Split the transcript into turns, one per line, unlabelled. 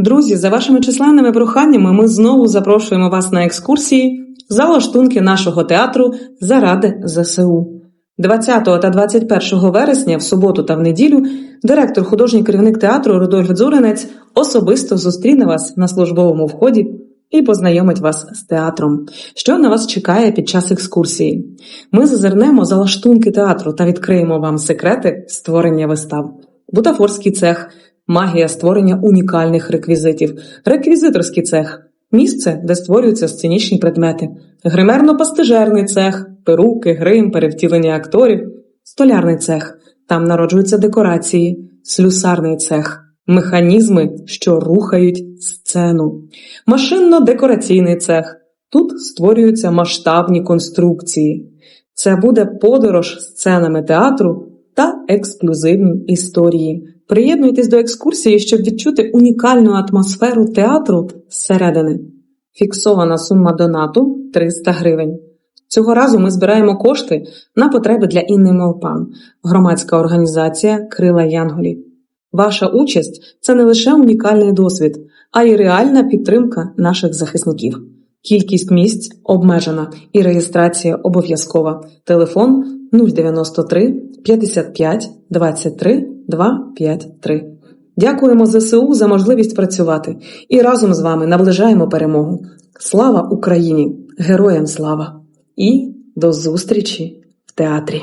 Друзі, за вашими численними проханнями ми знову запрошуємо вас на екскурсії за лаштунки нашого театру заради ЗСУ. 20 та 21 вересня, в суботу та в неділю, директор художній керівник театру Рудольф Дзуринець особисто зустріне вас на службовому вході і познайомить вас з театром, що на вас чекає під час екскурсії. Ми зазирнемо за лаштунки театру та відкриємо вам секрети створення вистав. Бутафорський цех, магія створення унікальних реквізитів, реквізиторський цех, місце, де створюються сценічні предмети, гримерно-пастижерний цех, перуки, грим, перевтілення акторів, столярний цех, там народжуються декорації, слюсарний цех, механізми, що рухають сцену, машинно-декораційний цех. Тут створюються масштабні конструкції. Це буде подорож сценами театру та ексклюзивні історії. Приєднуйтесь до екскурсії, щоб відчути унікальну атмосферу театру зсередини. Фіксована сума донату 300 гривень. Цього разу ми збираємо кошти на потреби для Інни Мовпан, громадська організація Крила Янголів. Ваша участь це не лише унікальний досвід, а й реальна підтримка наших захисників. Кількість місць обмежена і реєстрація обов'язкова. Телефон 093 55 23 253. Дякуємо ЗСУ за можливість працювати і разом з вами наближаємо перемогу. Слава Україні! Героям слава! І до зустрічі в театрі!